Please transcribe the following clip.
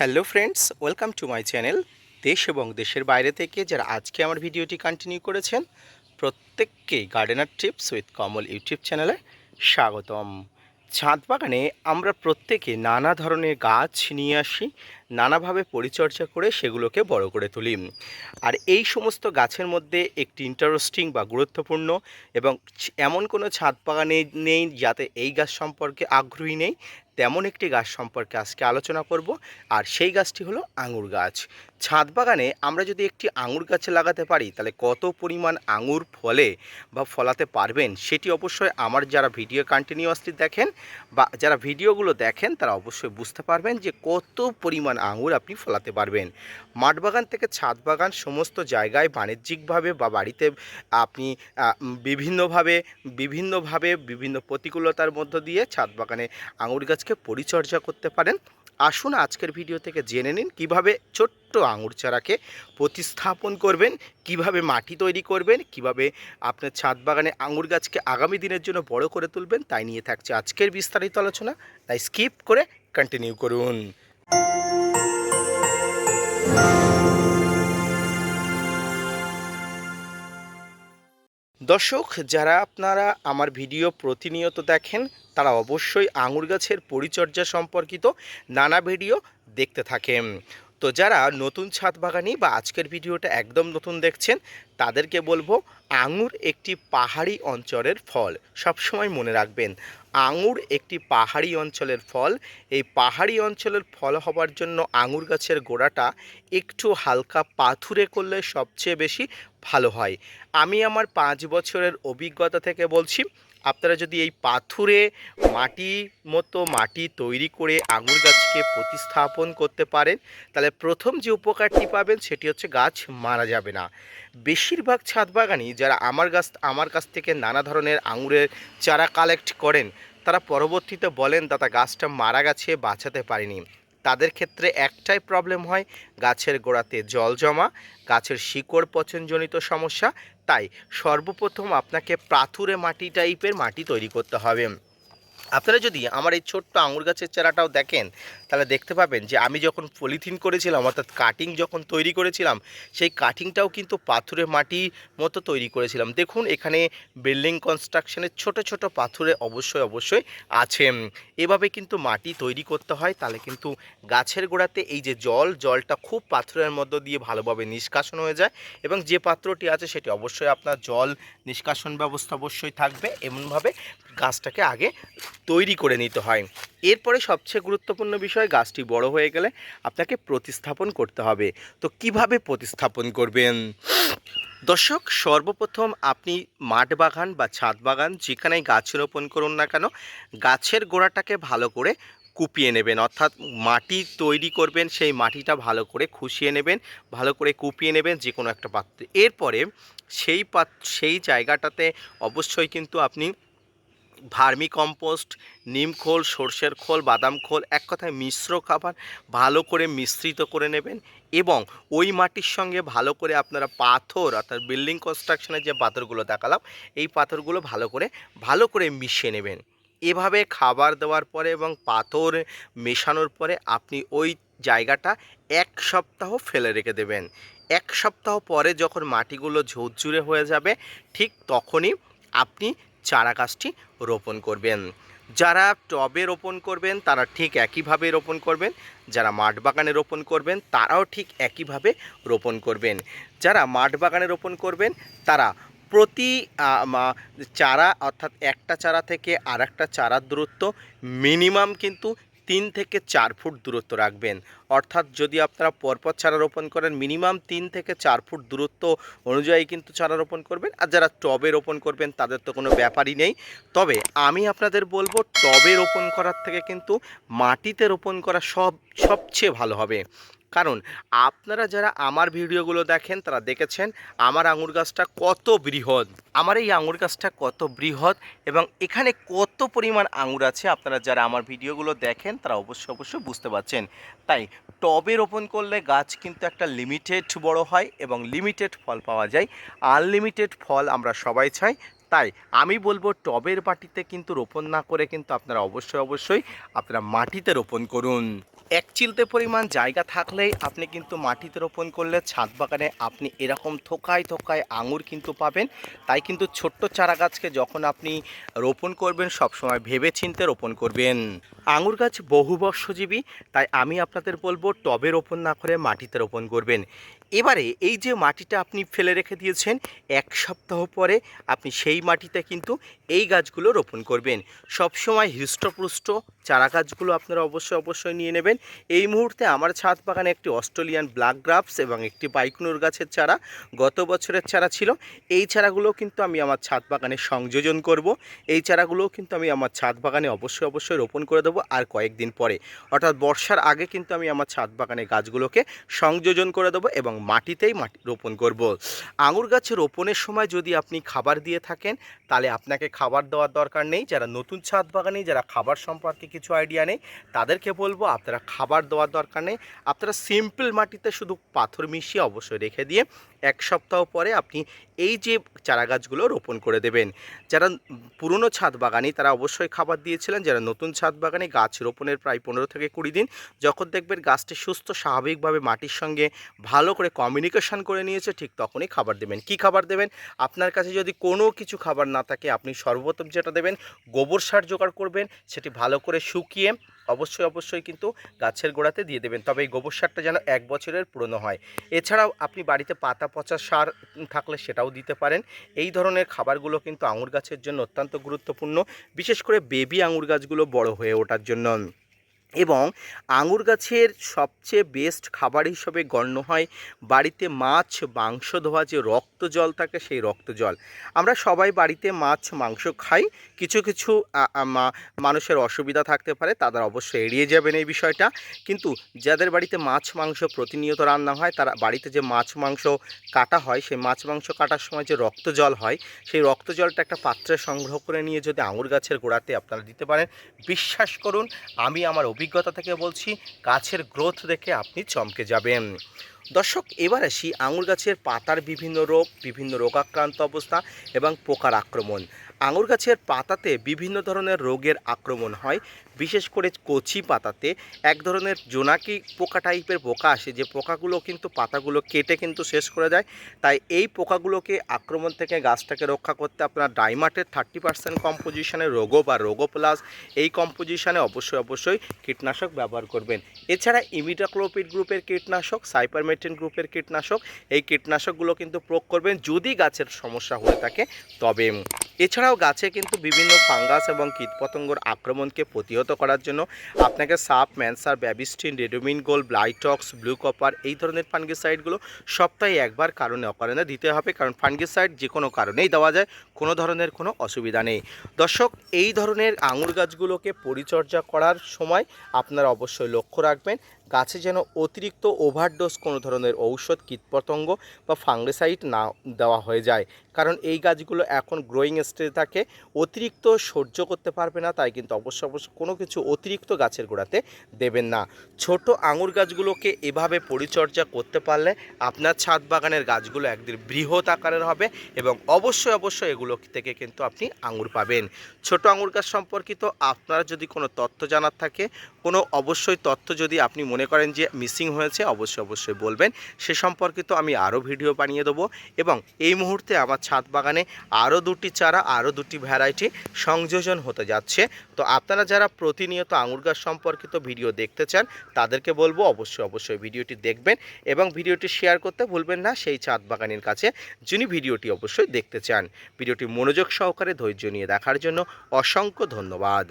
Hello friends welcome to my channel দেশ এবং দেশের বাইরে থেকে, যারা আজকে আমার ভিডিওটি কন্টিনিউ করেছেন প্রত্যেককেই gardener tips with Kamal YouTube চ্যানেলে স্বাগতম। ছাদ বাগানে আমরা প্রত্যেকে নানা ধরনের গাছ নিয়ে আসি, নানাভাবে পরিচর্যা করে সেগুলোকে বড় করে তুলি। আর এই সমস্ত গাছের মধ্যে একটি ইন্টারেস্টিং বা গুরুত্বপূর্ণ এবং এমন কোনো ছাদ বাগানে নেই যাতে এই গাছ সম্পর্কে আগ্রহী নেই তেমন একটি গাছ সম্পর্কে আজকে আলোচনা করব। আর সেই গাছটি হলো আঙুর গাছ। ছাদ বাগানে আমরা যদি একটি আঙুর গাছ লাগাতে পারি, তাহলে কত পরিমাণ আঙুর ফলে বা ফলাতে পারবেন সেটি অবশ্যই আমার যারা ভিডিও কন্টিনিউয়াসলি দেখেন বা যারা ভিডিওগুলো দেখেন, তারা অবশ্যই বুঝতে পারবেন যে কত পরিমাণ আঙুর আপনি ফলাতে পারবেন। মাঠ বাগান থেকে ছাদ বাগান সমস্ত জায়গায় বাণিজ্যিকভাবে বা বাড়িতে আপনি বিভিন্নভাবে বিভিন্নভাবে, বিভিন্ন প্রতিকূলতার মধ্য দিয়ে ছাদ বাগানে আঙুর গাছকে পরিচর্যা করতে পারেন। আসুন আজকের ভিডিও থেকে জেনে নিন কীভাবে ছোট্ট আঙুর চারাকে প্রতিস্থাপন করবেন, কীভাবে মাটি তৈরি করবেন, কীভাবে আপনার ছাদ বাগানে আঙুর গাছকে আগামী দিনের জন্য বড় করে তুলবেন, তাই নিয়ে থাকছে আজকের বিস্তারিত আলোচনা। তাই স্কিপ করে কন্টিনিউ করুন। দর্শক, যারা আপনারা আমার ভিডিও প্রতিনিয়ত দেখেন, তারা অবশ্যই আঙুর গাছের পরিচর্যা সম্পর্কিত নানা ভিডিও দেখতে থাকেন। তো যারা নতুন ছাদ বাগানি বা আজকের ভিডিওটা একদম নতুন দেখছেন, তাদেরকে বলব আঙুর একটি পাহাড়ি অঞ্চলের ফল। সবসময় মনে রাখবেন, আঙুর একটি পাহাড়ি অঞ্চলের ফল। এই পাহাড়ি অঞ্চলের ফল হবার জন্য আঙুর গাছের গোড়াটা একটু হালকা পাথুরে করলে সবচেয়ে বেশি ভালো হয়। আমি আমার পাঁচ বছরের অভিজ্ঞতা থেকে বলছি আপনারা যদি এই পাথুরে মাটি মতো মাটি তৈরি করে আঙুর গাছকে প্রতিস্থাপন করতে পারেন, তাহলে প্রথম যে উপকারটি পাবেন সেটি হচ্ছে গাছ মারা যাবে না। বেশিরভাগ ছাদ বাগানি যারা আমার গাছ, আমার কাছ থেকে নানা ধরনের আঙুরের চারা কালেক্ট করেন, তারা পরবর্তীতে বলেন, দাদা, গাছটা মারা গেছে, বাঁচাতে পারিনি। তাদের ক্ষেত্রে একটাই প্রবলেম হয়, গাছের গোড়াতে জল জমা, গাছের শিকড় পচনজনিত সমস্যা, তাই সর্বপ্রথম আপনাকে পাথুরে মাটি টাইপের মাটি তৈরি করতে হবে। আপনারা যদি আমার এই ছোট্ট আঙুর গাছের চারাটাও দেখেন তাহলে দেখতে পাবেন যে আমি যখন পলিথিন করেছিলাম, অর্থাৎ কাটিং যখন তৈরি করেছিলাম, সেই কাটিংটাও কিন্তু পাথুরে মাটি মতো তৈরি করেছিলাম। দেখুন, এখানে বিল্ডিং কনস্ট্রাকশনের ছোট ছোট পাথুরে অবশ্যই অবশ্যই আছে। এভাবে কিন্তু মাটি তৈরি করতে হয়, তাহলে কিন্তু গাছের গোড়াতে এই যে জল, জলটা খুব পাথরের মধ্য দিয়ে ভালোভাবে নিষ্কাশন হয়ে যায় এবং যে পাত্রটি আছে, সেটি অবশ্যই আপনার জল নিষ্কাশন ব্যবস্থা অবশ্যই থাকবে। এমনভাবে গাছটাকে আগে তৈরি করে নিতে হয়। এরপরে সবচেয়ে গুরুত্বপূর্ণ বিষয়, গাছটি বড় হয়ে গেলে আপনাকে প্রতিস্থাপন করতে হবে। তো কীভাবে প্রতিস্থাপন করবেন? দর্শক, সর্বপ্রথম আপনি মাঠ বাগান বা ছাদ বাগান যেখানে গাছ রোপণ করুন না কেন, গাছের গোড়াটাকে ভালো করে কুপিয়ে নেবেন। অর্থাৎ মাটি তৈরি করবেন, সেই মাটিটা ভালো করে খুশিয়ে নেবেন, ভালো করে কুপিয়ে নেবেন যে কোনো একটা পাত্রে। এরপরে সেই পাত, সেই জায়গাটাতে অবশ্যই কিন্তু আপনি ভার্মি কম্পোস্ট, নিম খোল, সর্ষের খোল, বাদাম খোল, এক কথায় মিশ্র খাবার ভালো করে মিশ্রিত করে নেবেন এবং ওই মাটির সঙ্গে ভালো করে আপনারা পাথর, অর্থাৎ বিল্ডিং কনস্ট্রাকশনের যে পাথরগুলো দেখালাম, এই পাথরগুলো ভালো করে ভালো করে মিশিয়ে নেবেন। এভাবে খাবার দেওয়ার পরে এবং পাথর মেশানোর পরে আপনি ওই জায়গাটা এক সপ্তাহ ফেলে রেখে দেবেন। এক সপ্তাহ পরে যখন মাটিগুলো ঝুরঝুরে হয়ে যাবে, ঠিক তখনই আপনি চারা গাছটি রোপণ করবেন। যারা টবে রোপণ করবেন, তারা ঠিক একইভাবে রোপণ করবেন। যারা মাঠ বাগানে রোপণ করবেন, তারাও ঠিক একইভাবে রোপণ করবেন। যারা মাঠ বাগানে রোপণ করবেন, তারা প্রতি চারা, অর্থাৎ একটা চারা থেকে আর একটা চারার দূরত্ব মিনিমাম কিন্তু তিন থেকে চার ফুট দূরত্ব রাখবেন। অর্থাৎ যদি আপনারা পরপর চারা রোপণ করেন, মিনিমাম তিন থেকে চার ফুট দূরত্ব অনুযায়ী কিন্তু চারা রোপণ করবেন। আর যারা টবে রোপণ করবেন, তাদের তো কোনো ব্যাপারই নেই। তবে আমি আপনাদের বলব, টবে রোপণ করার থেকে কিন্তু মাটিতে রোপণ করা সব, সবচেয়ে ভালো হবে। কারণ আপনারা যারা আমার ভিডিওগুলো দেখেন, তারা দেখেছেন আমার আঙুর গাছটা কত বৃহৎ। আমার এই আঙুর গাছটা কত বৃহৎ এবং এখানে কত পরিমাণ আঙুর আছে আপনারা যারা আমার ভিডিওগুলো দেখেন, তারা অবশ্যই অবশ্যই বুঝতে পারছেন। তাই টবে রোপণ করলে গাছ কিন্তু একটা লিমিটেড বড় হয় এবং লিমিটেড ফল পাওয়া যায়। আনলিমিটেড ফল আমরা সবাই চাই। তাই আমি বলব টবের মাটিতে কিন্তু রোপণ না করে কিন্তু আপনারা অবশ্যই অবশ্যই আপনারা মাটিতে রোপণ করুন। এক চিলতে পরিমাণ জায়গা থাকলেই আপনি কিন্তু মাটিতে রোপণ করলে ছাদ বাগানে আপনি এরকম থোকায় থোকায় আঙুর কিন্তু পাবেন। তাই কিন্তু ছোট্ট চারা গাছকে যখন আপনি রোপণ করবেন, সবসময় ভেবে চিনতে রোপণ করবেন। আঙুর গাছ বহুবর্ষজীবী, তাই আমি আপনাদের বলব টবে রোপণ না করে মাটিতে রোপণ করবেন। এবারে এই যে মাটিটা আপনি ফেলে রেখে দিয়েছেন, এক সপ্তাহ পরে আপনি সেই মাটিতে কিন্তু এই গাছগুলো রোপণ করবেন। সবসময় হৃষ্টপুষ্ট চারা গাছগুলো আপনারা অবশ্যই অবশ্যই নিয়ে নেবেন। এই মুহূর্তে আমার ছাদ বাগানে একটি অস্ট্রেলিয়ান ব্ল্যাক গ্রাফস এবং একটি বাইকুনুর গাছের চারা গত বছরের চারা ছিল। এই চারাগুলো কিন্তু আমি আমার ছাদ বাগানে সংযোজন করব। এই চারাগুলোও কিন্তু আমি আমার ছাদ বাগানে অবশ্যই অবশ্যই রোপণ করে দেবো আর কয়েকদিন পরে। অর্থাৎ বর্ষার আগে কিন্তু আমি আমার ছাদ বাগানে গাছগুলোকে সংযোজন করে দেবো এবং মাটিতেই মাটি রোপণ করব। আঙুর গাছে রোপণের সময় যদি আপনি খাবার দিয়ে থাকেন, তাহলে আপনাকে খাবার দেওয়ার দরকার নেই। যারা নতুন ছাদ বাগানে যারা খাবার সম্পর্কে কিছু আইডিয়া নেই, তাদেরকে বলব আপনারা খাবার দেওয়ার দরকার নেই। আপনারা সিম্পল মাটিতে শুধু পাথর মিশিয়ে অবশ্যই রেখে দিয়ে এক সপ্তাহ পরে আপনি এই যে চারা গাছগুলো রোপণ করে দেবেন। যারা পুরনো ছাদ বাগানি, তারা অবশ্যই খাবার দিয়েছিলেন। যারা নতুন ছাদ বাগানে, গাছ রোপণের প্রায় পনেরো থেকে কুড়ি দিন, যখন দেখবেন গাছটি সুস্থ, স্বাভাবিকভাবে মাটির সঙ্গে ভালো করে কমিউনিকেশন করে নিয়েছে, ঠিক তখনই খাবার দেবেন। কি খাবার দেবেন? আপনার কাছে যদি কোনো কিছু খাবার না থাকে, আপনি সর্বপ্রথম যেটা দেবেন, গোবর সার জোগাড় করবেন, সেটি ভালো করে শুকিয়ে অবশ্যই অবশ্যই কিন্তু গাছের গোড়াতে দিয়ে দেবেন। তবে এই গোবর সারটা যেন এক বছরের পুরনো হয়। এছাড়াও আপনি বাড়িতে পাতা পচা সার থাকলে সেটাও দিতে পারেন। এই ধরনের খাবারগুলো কিন্তু আঙুর গাছের জন্য অত্যন্ত গুরুত্বপূর্ণ। বিশেষ করে বেবি আঙুর গাছগুলো বড় হয়ে ওঠার জন্য। এবং আঙুর গাছের সবচেয়ে বেস্ট খাবার হিসেবে গণ্য হয় বাড়িতে মাছ, মাংস ধোয়া যে রক্ত জল থাকে সেই রক্ত জল। আমরা সবাই বাড়িতে মাছ, মাংস খাই। কিছু কিছু মানুষের অসুবিধা থাকতে পারে, তাদের অবশ্যই এড়িয়ে যাবেন এই বিষয়টা। কিন্তু যাদের বাড়িতে মাছ, মাংস প্রতিনিয়ত রান্না হয়, তারা বাড়িতে যে মাছ, মাংস কাটা হয়, সেই মাছ, মাংস কাটার সময় যে রক্ত জল হয়, সেই রক্ত জলটা একটা পাত্রে সংগ্রহ করে নিয়ে যদি আঙুর গাছের গোড়াতে আপনারা দিতে পারেন, বিশ্বাস করুন, আমি আমার অভিজ্ঞতা থেকে বলছি, গাছের গ্রোথ দেখে আপনি চমকে যাবেন। দর্শক, এবার আসি আঙুর গাছের পাতার বিভিন্ন রোগ, বিভিন্ন রোগাক্রান্ত অবস্থা এবং পোকার আক্রমণ। আঙুর গাছের পাতাতে বিভিন্ন ধরনের রোগের আক্রমণ হয় বিশেষ করে কচি পাতাতে এক ধরনের জোনাকি পোকা টাইপের পোকা আসে, যে পোকাগুলো কিন্তু পাতাগুলো কেটে কিন্তু শেষ করে দেয়। তাই এই পোকাগুলোকে আক্রমণ থেকে গাছটাকে রক্ষা করতে আপনার ডাইমাটের থার্টি পার্সেন্ট কম্পোজিশনের রোগো বা রোগো প্লাস এই কম্পোজিশনে অবশ্যই অবশ্যই কীটনাশক ব্যবহার করবেন। এছাড়া ইমিডাক্লোপিড গ্রুপের কীটনাশক, সাইপারমেটিন গ্রুপের কীটনাশক, এই কীটনাশকগুলো কিন্তু প্রয়োগ করবেন যদি গাছের সমস্যা হয়ে থাকে তবে এছাড়াও গাছে কিন্তু বিভিন্ন ফাঙ্গাস এবং কীটপতঙ্গর আক্রমণকে প্রতিহত করার জন্য আপনাকে সাপ, ম্যানসার, Bavistin, Ridomil gold Blitox, blue copper এই ধরনের ফানগিসাইডগুলো সপ্তাহে একবার কারণে, অকারণে দিতে হবে। কারণ ফানগিসাইড যে কোনো কারণেই দেওয়া যায়, কোনো ধরনের কোনো অসুবিধা নেই। দর্শক, এই ধরনের আঙুর গাছগুলোকে পরিচর্যা করার সময় আপনারা অবশ্যই লক্ষ্য রাখবেন। গাছে যেন অতিরিক্ত ওভারডোজ কোনো ধরনের ঔষধ, কীটপতঙ্গ বা ফাঙ্গিসাইড না দেওয়া হয়ে যায়। কারণ এই গাছগুলো এখন গ্রোয়িং স্টেজে থাকে, অতিরিক্ত সহ্য করতে পারবে না, তাই কিন্তু অবশ্য অবশ্য কোনো কিছু অতিরিক্ত গাছের গোড়াতে দেবেন না। ছোট আঙুর গাছগুলোকে এভাবে পরিচর্যা করতে পারলে আপনার ছাদ বাগানের গাছগুলো একদিন বৃহৎ আকারের হবে এবং অবশ্যই অবশ্যই এগুলো থেকে কিন্তু আপনি আঙুর পাবেন। ছোট আঙুর গাছ সম্পর্কিত আপনার যদি কোনো তথ্য জানার থাকে, কোনো অবশ্যই তথ্য যদি আপনি মনে করেন যে মিসিং হয়েছে, অবশ্যই অবশ্যই বলবেন। সে সম্পর্কিত আমি আরও ভিডিও বানিয়ে দেবো এবং এই মুহূর্তে আমার ছাদ বাগানে আরও দুটি চারা, আরও দুটি ভ্যারাইটি সংযোজন হতে যাচ্ছে। তো আপনারা যারা প্রতিনিয়ত আঙুর গাছ সম্পর্কিত ভিডিও দেখতে চান, তাদেরকে বলব অবশ্যই অবশ্যই ভিডিওটি দেখবেন এবং ভিডিওটি শেয়ার করতে ভুলবেন না সেই ছাদ বাগানের কাছে যিনি ভিডিওটি অবশ্যই দেখতে চান। ভিডিওটি মনোযোগ সহকারে ধৈর্য নিয়ে দেখার জন্য অসংখ্য ধন্যবাদ।